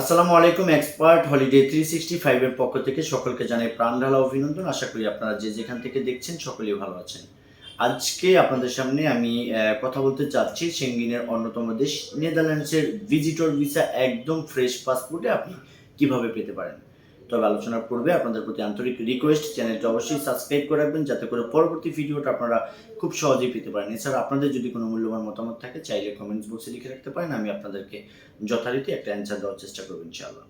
আসসালামু আলাইকুম, expert holiday three sixty ফাইভের পক্ষ থেকে সকলকে জানাই প্রাণঢালা অভিনন্দন। আশা করি আপনারা যে যেখান থেকে দেখছেন সকলেই ভালো আছেন। আজকে আপনাদের সামনে আমি কথা বলতে চাচ্ছি সেঙ্গিনের অন্যতম দেশ, নেদারল্যান্ডসের ভিজিটর ভিসা একদম ফ্রেশ পাসপোর্টে আপনি কীভাবে পেতে পারেন? তবে আলোচনার পূর্বে আপনাদের প্রতি আন্তরিক রিকোয়েস্ট চ্যানেলটা অবশ্যই সাবস্ক্রাইব করে রাখবেন যাতে করে পরবর্তী ভিডিওটা আপনারা খুব সহজেই পেতে পারেন। এছাড়া আপনাদের যদি কোনো মূল্যবান মতামত থাকে, চাইলে কমেন্টস বক্সে লিখে রাখতে পারেন। আমি আপনাদেরকে যথারীতি একটা অ্যান্সার দেওয়ার চেষ্টা করব ইনশাআল্লাহ।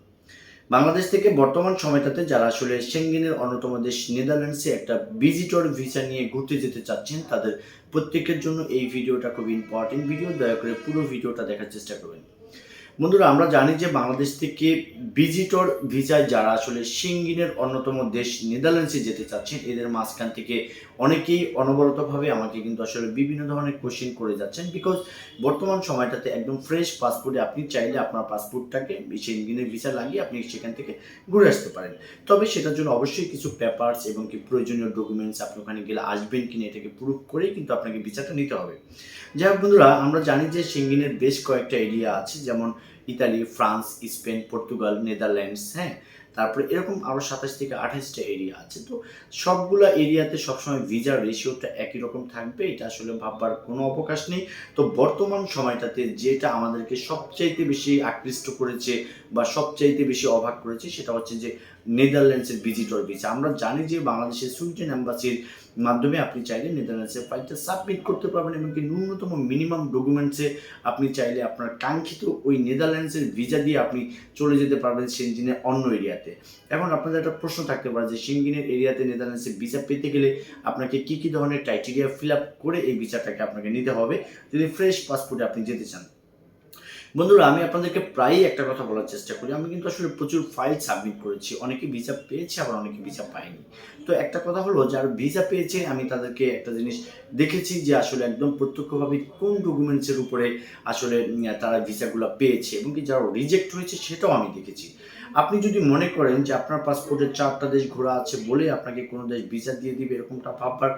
বাংলাদেশ থেকে বর্তমান সময়টাতে যারা আসলে সেঙ্গেনের অন্যতম দেশ নেদারল্যান্ডসে একটা ভিজিটর ভিসা নিয়ে ঘুরতে যেতে চাচ্ছেন, তাদের প্রত্যেকের জন্য এই ভিডিওটা খুব ইম্পর্টেন্ট ভিডিও দয়া করে পুরো ভিডিওটা দেখার চেষ্টা করবেন। বন্ধুরা, আমরা জানি যে বাংলাদেশ থেকে ভিজিটর ভিসায় যারা আসলে সিঙ্গিনের অন্যতম দেশ নেদারল্যান্ডসে যেতে চাচ্ছেন, এদের মাঝখান থেকে অনেকেই অনবরতভাবে আমাকে কিন্তু আসলে বিভিন্ন ধরনের কোশ্চেন করে যাচ্ছেন বিকজ বর্তমান সময়টাতে একদম ফ্রেশ পাসপোর্টে আপনি চাইলে আপনার পাসপোর্টটাকে সিঙ্গিনের ভিসা লাগিয়ে আপনি সেখান থেকে ঘুরে আসতে পারেন। তবে সেটার জন্য অবশ্যই কিছু পেপারস এবং কি প্রয়োজনীয় ডকুমেন্টস আপনি ওখানে গেলে আসবেন কিনা এটাকে প্রুফ করেই কিন্তু আপনাকে ভিসাটা নিতে হবে। যাই হোক বন্ধুরা, আমরা জানি যে সেঙ্গিনের বেশ কয়েকটা এরিয়া আছে, যেমন Italy France Spain Portugal Netherlands হ্যাঁ? তারপরে এরকম আরও সাতাশ থেকে আঠাশটা এরিয়া আছে। তো সবগুলা এরিয়াতে সবসময় ভিজার রেশিওটা একই রকম থাকবে, এটা আসলে ভাববার কোনো অবকাশ নেই। তো বর্তমান সময়টাতে যেটা আমাদেরকে সবচাইতে বেশি আকৃষ্ট করেছে বা সবচাইতে বেশি অবাক করেছে, সেটা হচ্ছে যে নেদারল্যান্ডসের ভিজিটর ভিসা আমরা জানি যে বাংলাদেশের সুইডেন অ্যাম্বাসির মাধ্যমে আপনি চাইলে নেদারল্যান্ডসের ফাইলটা সাবমিট করতে পারবেন এমনকি ন্যূনতম মিনিমাম ডকুমেন্টসে আপনি চাইলে আপনার কাঙ্ক্ষিত ওই নেদারল্যান্ডসের ভিসা দিয়ে আপনি চলে যেতে পারবেন সেনজিনের অন্য এরিয়াতে এখন আপনাদের একটা প্রশ্ন থাকতে পারে যে সিঙ্গিনের এরিয়াতে নেদারল্যান্ডসে ভিসা পেতে গেলে আপনাকে কি কি ধরনের ক্রাইটেরিয়া ফিল আপ করে এই ভিসাটাকে আপনাকে নিতে হবে? যদি ফ্রেশ পাসপোর্টে আপনি যেতে চান বন্ধুরা, আমি আপনাদেরকে প্রায়ই একটা কথা বলার চেষ্টা করি। আমি কিন্তু আসলে প্রচুর ফাইল সাবমিট করেছি। অনেকে ভিসা পেয়েছে, আবার অনেকে ভিসা পায়নি। তো একটা কথা হলো, যারা ভিসা পেয়েছে, আমি তাদেরকে একটা জিনিস দেখেছি যে আসলে একদম প্রত্যক্ষভাবে কোন ডকুমেন্টসের উপরে আসলে তারা ভিসাগুলো পেয়েছে এবং কি যারা রিজেক্ট হয়েছে, সেটাও আমি দেখেছি। আপনি যদি মনে করেন যে আপনার পাসপোর্টে চারটা দেশ ঘোরা আছে বলে আপনাকে কোনো দেশ ভিসা দিয়ে দিবে, এরকমটা ভাববার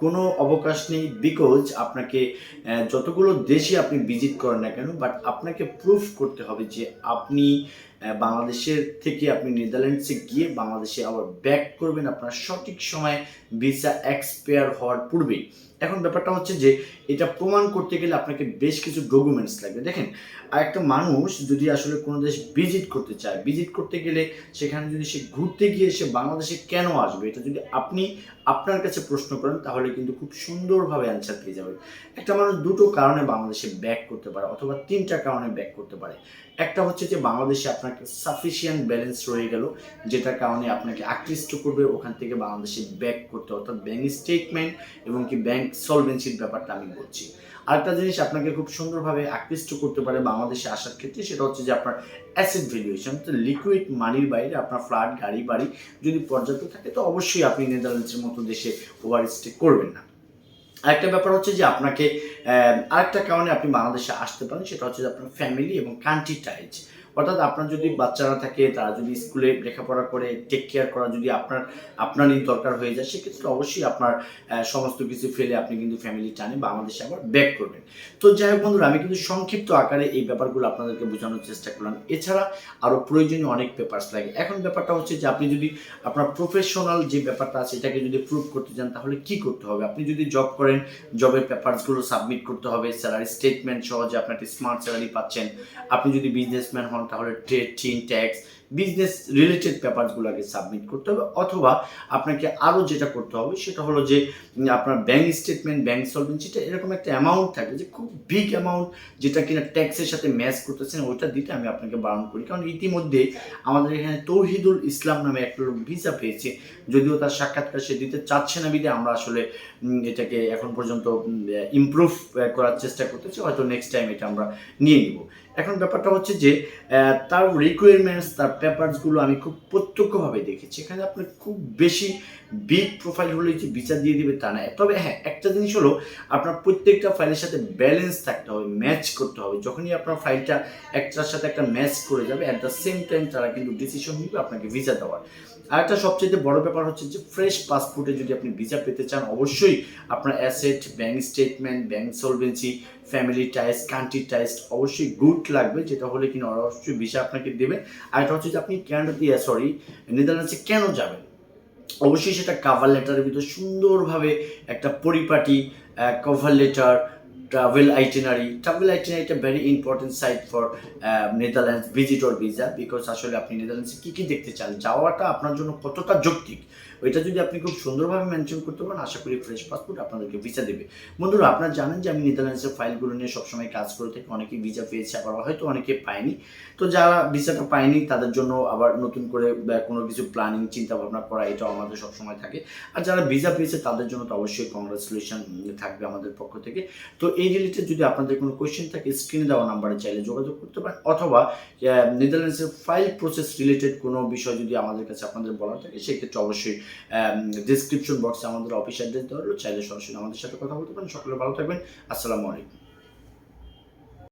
কোনো অবকাশ নেই বিকজ আপনাকে যতগুলো দেশে আপনি ভিজিট করেন না কেন বাট আপনাকে প্রুফ করতে হবে যে আপনি বাংলাদেশের থেকে আপনি নেদারল্যান্ডসে গিয়ে বাংলাদেশে আবার ব্যাক করবেন আপনার সঠিক সময়ে ভিসা এক্সপায়ার হওয়ার পূর্বেই। এখন ব্যাপারটা হচ্ছে যে, এটা প্রমাণ করতে গেলে আপনাকে বেশ কিছু ডকুমেন্টস লাগবে। দেখেন আর একটা মানুষ যদি আসলে কোনো দেশ ভিজিট করতে চায় ভিজিট করতে গেলে সেখানে যদি সে ঘুরতে গিয়ে সে বাংলাদেশে কেন আসবে, এটা যদি আপনি আপনার কাছে প্রশ্ন করেন, তাহলে কিন্তু খুব সুন্দরভাবে অ্যান্সার পেয়ে যাবেন। একটা মানুষ দুটো কারণে বাংলাদেশে ব্যাক করতে পারে, অথবা তিনটা কারণে ব্যাক করতে পারে। একটা হচ্ছে যে, বাংলাদেশে আপনাকে সাফিসিয়েন্ট ব্যালেন্স রয়ে গেল, যেটার কারণে আপনাকে আকৃষ্ট করবে, ওখান থেকে বাংলাদেশে ব্যাক করতে অর্থাৎ ব্যাংক স্টেটমেন্ট এবং কি ব্যাংক সলভেন্সির ব্যাপারটা আমি বলছি। আরেকটা জিনিস আপনাকে খুব সুন্দরভাবে আকৃষ্ট করতে পারে বাংলাদেশে আসার ক্ষেত্রে, সেটা হচ্ছে যে আপনার অ্যাসেট ভ্যালুয়েশন তো লিকুইড মানির বাইরে আপনার ফ্ল্যাট গাড়ি, বাড়ি যদি পর্যাপ্ত থাকে, তো অবশ্যই আপনি নেদারল্যান্ডসের মতো দেশে ওভার স্টে করবেন না। আরেকটা ব্যাপার হচ্ছে যে আপনাকে আরেকটা কারণে আপনি বাংলাদেশে আসতে পারেন, সেটা হচ্ছে যে আপনার ফ্যামিলি এবং কান্ট্রি টাইজ অর্থাৎ আপনার যদি বাচ্চারা থাকে, তারা যদি স্কুলে লেখাপড়া করে টেক কেয়ার করা যদি আপনার আপনারই দরকার হয়ে যায়, সেক্ষেত্রে অবশ্যই আপনার সমস্ত কিছু ফেলে আপনি কিন্তু ফ্যামিলি টানে বাংলাদেশে আবার ব্যাক করবেন। তো যাই হোক বন্ধুরা, আমি কিন্তু সংক্ষিপ্ত আকারে এই ব্যাপারগুলো আপনাদেরকে বোঝানোর চেষ্টা করলাম। এছাড়া আরও প্রয়োজনীয় অনেক পেপার্স লাগে। এখন ব্যাপারটা হচ্ছে যে, আপনি যদি আপনার প্রফেশনাল যে ব্যাপারটা আছে, এটাকে যদি প্রুভ করতে চান, তাহলে কি করতে হবে? আপনি যদি জব করেন জবের পেপারসগুলো সাবমিট করতে হবে স্যালারি স্টেটমেন্ট সহ যে আপনি একটা স্মার্ট স্যালারি পাচ্ছেন, আপনি যদি বিজনেসম্যান হন তাহলে trade TIN tax business related পেপারসগুলোকে submit করতে হবে, অথবা আপনাকে আরও যেটা করতে হবে সেটা হলো যে আপনার ব্যাংক স্টেটমেন্ট ব্যাংক সলভেন্সিটা এরকম একটা অ্যামাউন্ট থাকে যে খুব বিগ অ্যামাউন্ট যেটা কিনা ট্যাক্সের সাথে ম্যাচ করতেছেন, ওইটা দিতে আমি আপনাকে বারণ করি। কারণ ইতিমধ্যে আমাদের এখানে তৌহিদুল ইসলাম নামে একটা লোক ভিসা পেয়েছে, যদিও তার সাক্ষাৎকার সে দিতে চাচ্ছে না বিধে আমরা আসলে এটাকে এখন পর্যন্ত ইমপ্রুভ করার চেষ্টা করতেছি, হয়তো নেক্সট টাইম এটা আমরা নিয়ে নিব। এখন ব্যাপারটা হচ্ছে যে তার রিকোয়ারমেন্টস তার পেপারসগুলো আমি খুব প্রত্যক্ষভাবে দেখেছি। এখানে আপনি খুব বেশি বিগ প্রোফাইল হলে যে বিচার দিয়ে দিবে তা না তবে হ্যাঁ একটা জিনিস হলো, আপনার প্রত্যেকটা ফাইলের সাথে ব্যালেন্স থাকতে হবে ম্যাচ করতে হবে। যখনই আপনার ফাইলটা একটার সাথে একটা ম্যাচ করে যাবে অ্যাট দ্য সেম টাইম তারা কিন্তু ডিসিশন নিবে আপনাকে ভিসা দেওয়ার। আর একটা সবচেয়ে বড় ব্যাপার হচ্ছে যে ফ্রেশ পাসপোর্টে যদি আপনি ভিসা পেতে চান, অবশ্যই আপনার asset bank statement bank solvency family ties country ties অবশ্যই গুড লাগবে, যেটা হলে কিনা ওরা অবশ্যই ভিসা আপনাকে দেবে। আর এটা হচ্ছে যে আপনি ক্যানাডা দিয়ে সরি নেদারল্যান্ডসে কেন যাবেন? অবশ্যই সেটা কাভার লেটারের ভিতরে সুন্দরভাবে একটা পরিপাটি cover letter travel itinerary travel আইটেনারিটা very important site for Netherlands visitor visa because আসলে আপনি নেদারল্যান্ডসে কী কী দেখতে চান? যাওয়াটা আপনার জন্য কতটা যৌক্তিক? ওইটা যদি আপনি খুব সুন্দরভাবে মেনশন করতে পারেন, আশা করি ফ্রেশ পাসপোর্ট আপনাদেরকে ভিসা দেবে। বন্ধুরা, আপনারা জানেন যে আমি নেদারল্যান্ডসের ফাইলগুলো নিয়ে সবসময় কাজ করে থাকি। অনেকেই ভিসা পেয়েছে, আবার হয়তো অনেকে পায়নি। তো যারা ভিসাটা পায়নি, তাদের জন্য আবার নতুন করে কোনো কিছু প্ল্যানিং চিন্তা ভাবনা করা, এটাও আমাদের সবসময় থাকে। আর যারা ভিসা পেয়েছে, তাদের জন্য তো অবশ্যই কংগ্রাচুলেশন থাকবে আমাদের পক্ষ থেকে। তো এই রিলেটেড যদি আপনাদের কোনো কোয়েশ্চেন থাকে স্ক্রিনে দেওয়া নাম্বারে চাইলে যোগাযোগ করতে পারেন, অথবা নেদারল্যান্ডসের ফাইল প্রসেস রিলেটেড কোনো বিষয় যদি আমাদের কাছে আপনাদের বলা থাকে, সেক্ষেত্রে অবশ্যই ডিসক্রিপশন বক্সে আমাদের অফিস অ্যাড্রেস দেওয়া হলো চাইলে সরাসরি আমাদের সাথে কথা বলতে পারেন। সকলে ভালো থাকবেন। আসসালামু আলাইকুম।